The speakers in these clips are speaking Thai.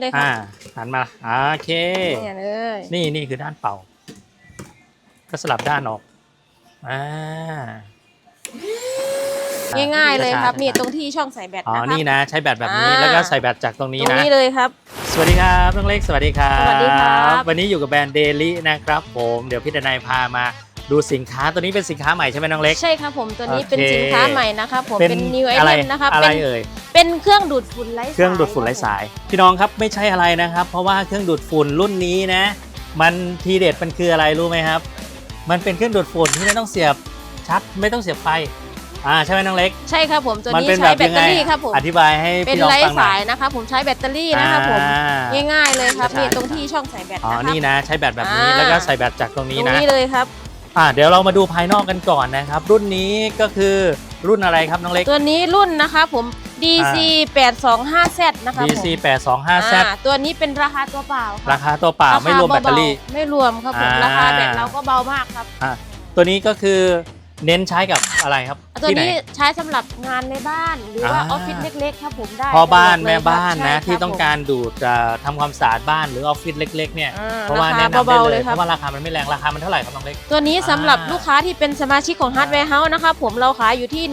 เลยครัอ่าบหันมาโอเค เนี่ยเลยนี่นี่คือด้านเป่า ก็สลับด้านออกอ่าง่ายๆเลยครับช้าๆนี่ตรงที่ช่องใส่แบตอ๋อนะครับ นี่นะ ใช้แบตแบบนี้อ่า แล้วก็ใส่แบตจากตรงนี้ตรงนะ นี้เลยครับ สวัสดีครับน้องเล็กสวัสดีครับ สวัสดีครับ วันนี้อยู่กับแบรนด์เดลี่นะครับผม เดี๋ยวพี่ดนายพามา ดูสินค้าตัวนี้เป็นสินค้าใหม่ใช่ไหมน้องเล็ก ใช่ครับผมตัวนี้โอเคเป็นสินค้าใหม่นะครับผมเป็น new อะไร item นะครับอะไรเป็นเอ่ยเป็นเครื่องดูดฝุ่นไร้สายเครื่องดูดฝุ่นไร้สาย พี่น้องครับไม่ใช่อะไรนะครับ เพราะว่าเครื่องดูดฝุ่นรุ่นนี้นะ มันทีเด็ดมันคืออะไรรู้ไหมครับ มันเป็นเครื่องดูดฝุ่นที่ไม่ต้องเสียบชาร์จไม่ต้องเสียบไฟอ่าใช่ไหมน้องเล็ก ใช่ครับผมตัวมันี้เป็นใช้แบตยังเตไงอรี่ครับผมอธิบายให้เป็นพี่น้องไร้ฟังหน่สาอยยนะครับผมใช้แบตเตอรี่นะครับผมอ่าง่ายๆเลยครับใช่นี่ตรงที่ช่องใส่แบตอ๋อนะครับนี่นะ ใช้แบตแบบนี้อ่าแล้วก็ใส่แบตจากตรงตนี้รงนะนี้เลยครับ อ่าเดี๋ยวเรามาดูภายนอกกันก่อนนะครับ รุ่นนี้ก็คือรุ่นอะไรครับน้องเล็ก ตัวนี้รุ่นนะครับผม DC 825Z นะครับผม DC 825Z อ่าตัวนี้เป็นราคาตัวเปล่าคราบคาตัวเปล่าไม่รวมแบตเตอรี่าๆไม่รวมครับผมอ่า ราคาแบตเราก็เบามากครับ อ่าตัวนี้ก็คือ เน้นใช้กับอะไรครับตัวที่ไหน นี้ใช้สำหรับงานในบ้านหรือว่าอ่า ออฟฟิศเล็กๆครับผมได้พ่อบ้านสะดวกเลยแม่บ้านคนะ ใช่ที่คบต้องการดูดเอ่อทำความสะอาดบ้านหรือออฟฟิศเล็ก ๆ เนี่ยอ่เพราะว่าคแนะนำได้เบาๆเลยคเพรับ ราะว่าราคามันไม่แรงราคามันเท่าไหร่ครับน้องเล็ก ตัวนี้สำหรับอ่า ลูกค้าที่เป็นสมาชิกของ Hardware House นะครับผมเราขายอยู่ที่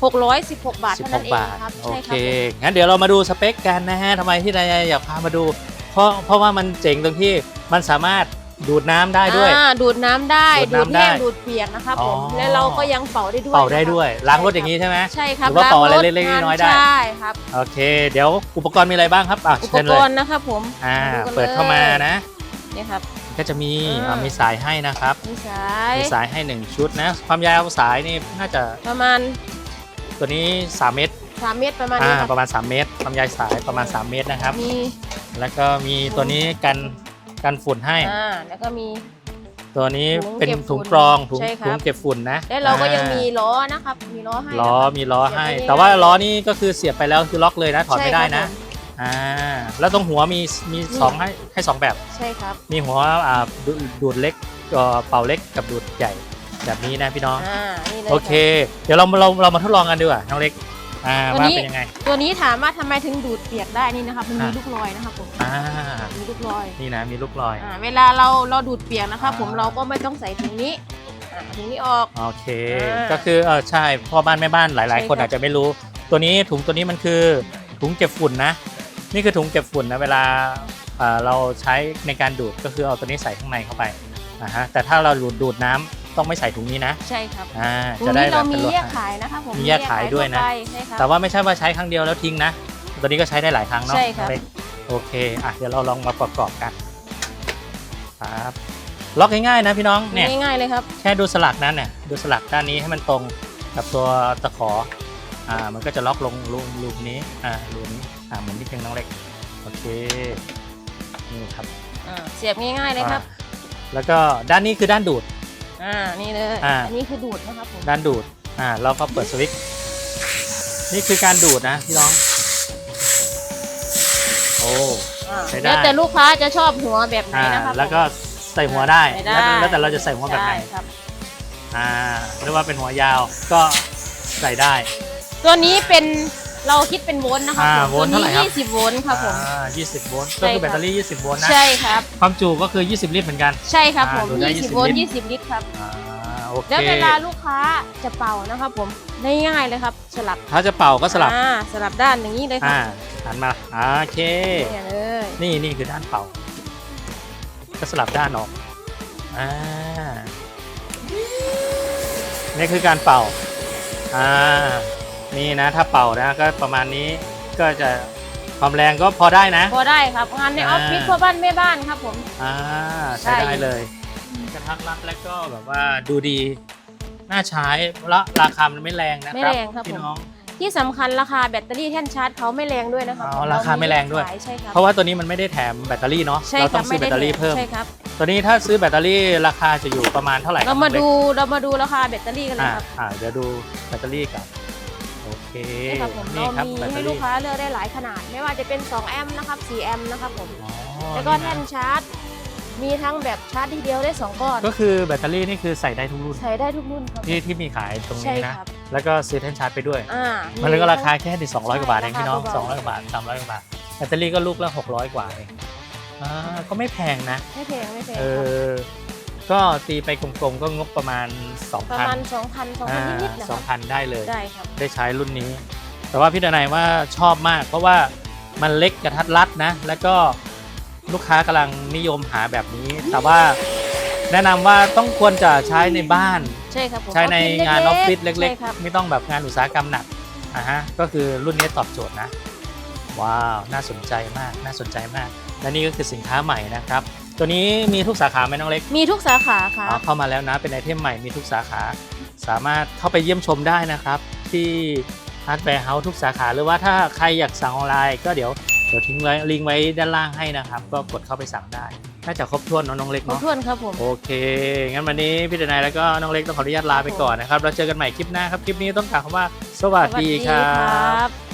1,616 บาทสิบเท่าหนั้นกเองบาทครับโอใช่คเครับผมงั้นเดี๋ยวเรามาดูสเปคกันนะฮะทำไมที่นายอยากพามาดู เพราะเพราะว่ามันเจ๋งตรงที่มันสามารถ ดูดน้ำได้ด้วย อ่าดูดน้ำได้ดูดูดดน้ำได้แห้งดูดเปียกนะครับผมอ๋อ และเราก็ยังเป่าได้ด้วยเป่าได้นะครับด้วย ล้างรถอย่างนี้ใช่ไหม ใช่ครับหรือว่าเป่าอะไรงถเล็กๆน้อยๆได้ ใช่ครับ โอเค เดี๋ยวอุปกรณ์มีอะไรบ้างครับอะอุปเชิญกเลยรณ์นะครับผมอ่าดูกันเปิดเข้ามานะ นี่ครับ ก็จะมีอ่า อ่ามีสายให้นะครับ มีสายมีสายให้ 1 ชุดนะ ความยาวสายนี่น่าจะประมาณตัวนี้ 3 เมตร3เมตรประมาณอ่านี้ครับประมาณ 3 เมตร ความยาวสายประมาณ 3 เมตรนะครับ มีแล้วก็มีตัวนี้กัน กันฝุ่นให้ อ่าแล้วก็มี ตัวนี้ถุงเป็นเก็บฝุ่ถุงนกรองถุงใช่ครับ ถุงเก็บฝุ่นนะและเราก็ยังอ่มีล้อนะครับ มีล้อให้ล้อนะครับ มีล้อให้ เสียบไปแต่ว่าง่ายๆล้อนี่ก็คือเสียบไปแล้วคือล็อกเลยนะถอดไม่ได้นะใช่ครับผมอ่าแล้วตรงหัวมีมีสองให้ให้สองแบบ ใช่ครับมีหัวอ่าดูดูดเล็กก็เป่าเล็กกับดูดใหญ่แบบนี้นะพี่น้องอ่านี่เลยโอเครับเดี๋ยวเราเราเรามาทดลองกันดีกว่าน้องเล็ก อ่าตัวว่านี้เป็นยังไง ตัวนี้ถามว่าทำไมถึงดูดเปียกได้นี่นะครับมันมีอ่า ลูกรอยนะครับผมอ่า มีลูกรอยนี่นะมีลูกรอย อ่าเวลาเราเราดูดเปียกนะครับอ่าผมเราก็ไม่ต้องใส่ถุงนี้อ่าถุงนี้ออก โอเค อ่าก็คือเออใช่พ่อบ้านแม่บ้านหลายใช่ๆคนครับ อาจจะไม่รู้ ตัวนี้ถุงตัวนี้มันคือถุงเก็บฝุ่นนะ นี่คือถุงเก็บฝุ่นนะเวลาเอ่อเราใช้ในการดูดก็คือเอาตัวนี้ใส่ข้างในเข้าไปนะฮะแต่ถ้าเราดูดดูดน้ำ ต้องไม่ใส่ถุงนี้นะใช่ครับอ่าถุงจะได้นี้แบเราบมีเป็นรถแยกขายนะครับผมมีแยกขายด้วยนะ ทั่ไปใช่ครับ แต่ว่าไม่ใช่ว่าใช้ครั้งเดียวแล้วทิ้งนะตัวนี้ก็ใช้ได้หลายครั้งเนาะใช่ครับ เล็กโอเค อะ เดี๋ยวเราลองมาประกอบกันครับ ล็อกง่ายๆนะพี่น้อง เนี่ย ง่ายๆเลยครับ แค่ดูสลักนั้นเนี่ย ดูสลักด้านนี้ให้มันตรงกับตัวตะขอ อ่า มันก็จะล็อกลงรูรูนี้ อ่ารูนี้ อ่า เหมือนที่เพียงน้องเล็ก โอเค นี่ครับ อ่าเสียบง่ายๆเลยครับ อ่าแล้วก็ด้านนี้คือด้านดูด อ่า นี่เลยอ่า อันนี้คือดูดนะครับผม ด้านดูด อ่า เราก็เปิดสวิตช์ นี่คือการดูดนะพี่น้อง โอ้ อ่าใช้ได้ แล้วแต่ลูกค้าจะชอบหัวแบบไหนอ่า นะครับแล้วก็ผมใส่หัวได้ ใส่ได้แล้วแล้วแต่เราจะใส่หัวแบบไหนใช่ครับ อ่าหรือว่าเป็นหัวยาวก็ใส่ได้ ตัวนี้เป็น เราคิดเป็นโวลต์นะครับอ่าผมโวลต์เท่าไหร่ครับตัวนี้20โวลต์ครับผม อ่า20 โวลต์ใช่ก็คือครับ แบตเตอรี่ 20 โวลต์นะ ใช่ครับ ความจุก็คือ 20 ลิตรเหมือนกัน ใช่ครับผมอ่าดูได้20 20 โวลต์ลิตร 20 ลิตรครับ อ่าโอเคแล้วเวลาลูกค้าจะเป่านะครับผมง่ายๆเลยครับ สลับถ้าจะเป่าก็สลับ อ่าสลับด้านอย่างนี้เลยครัอ่าบหันมาอ่าโอเค เนี่ยเลย นี่นี่คือด้านเป่า ก็สลับด้านออกอ่านี่คือการเป่า อ่า นี่นะถ้าเป่านะก็ประมาณนี้ก็จะความแรงก็พอได้นะ พอได้ครับงานในออ่าอฟฟิศพ่อบ้านแม่บ้านครับผม อ่าใช่ใช้ได้เลยกระทักรัดแล้วก็แบบว่าดูดีน่าใช้แล้วราคามันไม่แรงนะคไม่รับแรงครับพี่ผมน้องที่สำคัญราคาแบตเตอรี่แท่นชาร์จเขาไม่แรงด้วยนะครับอ๋อผมราคาไม่แรงด้วยขายใช่ครับเพราะว่าตัวนี้มันไม่ได้แถมแบตเตอรี่เนาะใช่เราคต้รัอบงซื้อแบตเตอรี่เพิ่มใช่ครับตัวนี้ถ้าซื้อแบตเตอรี่ราคาจะอยู่ประมาณเท่าไหร่คเราบมาน้องล็กดูเรามาดูราคาแบตเตอรี่กันเลยอ่าครับอ่าเดี๋ยวดูแบตเตอรี่กันโอ เคนี่ครับผมนี่เราครับมีแบตเตอให้ลูรี่กค้าเลือกได้หลายขนาด ไม่ว่าจะเป็น 2 แอมป์นะครับ 4 แอมป์นะครับผม อ๋อแล้วก็นี่แท่นะนชาร์จ มีทั้งแบบชาร์จทีเดียวได้ 2 ก้อน ก็คือแบตเตอรี่นี่คือใส่ได้ทุกรุ่น ใช้ได้ทุกรุ่นครับ ที่ที่มีขายตรงใช่นี้นะ ครับ แล้วก็ซื้อแท่นชาร์จไปด้วย อ่า มันมีก็ราคาแค่ดิ200 กว่าบาทเองใช่พี่น้องราคาเบาๆ 200 กว่าบาท 300 กว่าบาทบตเตอรี่ก็ลูกละ 600 กว่าเองอ่าก็ไม่แพงนะ ไม่แพงไม่แพงเอครับอ ก็ตีไปกลมๆก็งบประมาณ 2,000ประมาณ 2,000 2,000นิดๆนะคสรัอบงพันได้เลย ได้ครับ ได้ใช้รุ่นนี้ แต่ว่าพี่ดนายว่าชอบมาก เพราะว่ามันเล็กกระทัดรัดนะ แล้วก็ลูกค้ากำลังนิยมหาแบบนี้ แต่ว่าแนะนำว่าต้องควรจะใช้ในบ้าน ใช่ครับผมใช้ในออฟฟิศงานออฟฟิศๆเล็ก ใช่ครับ ๆ ไม่ต้องแบบงานอุตสาหกรรมหนักอะฮะก็คือรุ่นนี้ตอบโจทย์นะ ว้าว น่าสนใจมากน่าสนใจมาก และนี่ก็คือสินค้าใหม่นะครับ ตัวนี้มีทุกสาขาไหมน้องเล็กมีทุกสาขาครัอ๋อบเข้ามาแล้วนะ เป็นไอเทมใหม่มีทุกสาขา สามารถเข้าไปเยี่ยมชมได้นะครับ ที่ฮาร์ดแวร์เฮาส์ทุกสาขา หรือว่าถ้าใครอยากสั่งออนไลน์ก็เดี๋ยวเดี๋ยวทิ้งไว้ลิงก์ไว้ด้านล่างให้นะครับ ก็กดเข้าไปสั่งได้ น่าจะครบถ้วนเนอะน้องเล็กครบเนาะ ถ้วนครับผม โอเค งั้นวันนี้พี่เดนายแล้วก็น้องเล็กต้องขออนุญาตลาไปก่อนนะครับเราเจอกันใหม่คลิปหน้าครับ คลิปนี้ต้องกล่าวคำว่า สวัสดีครับ บ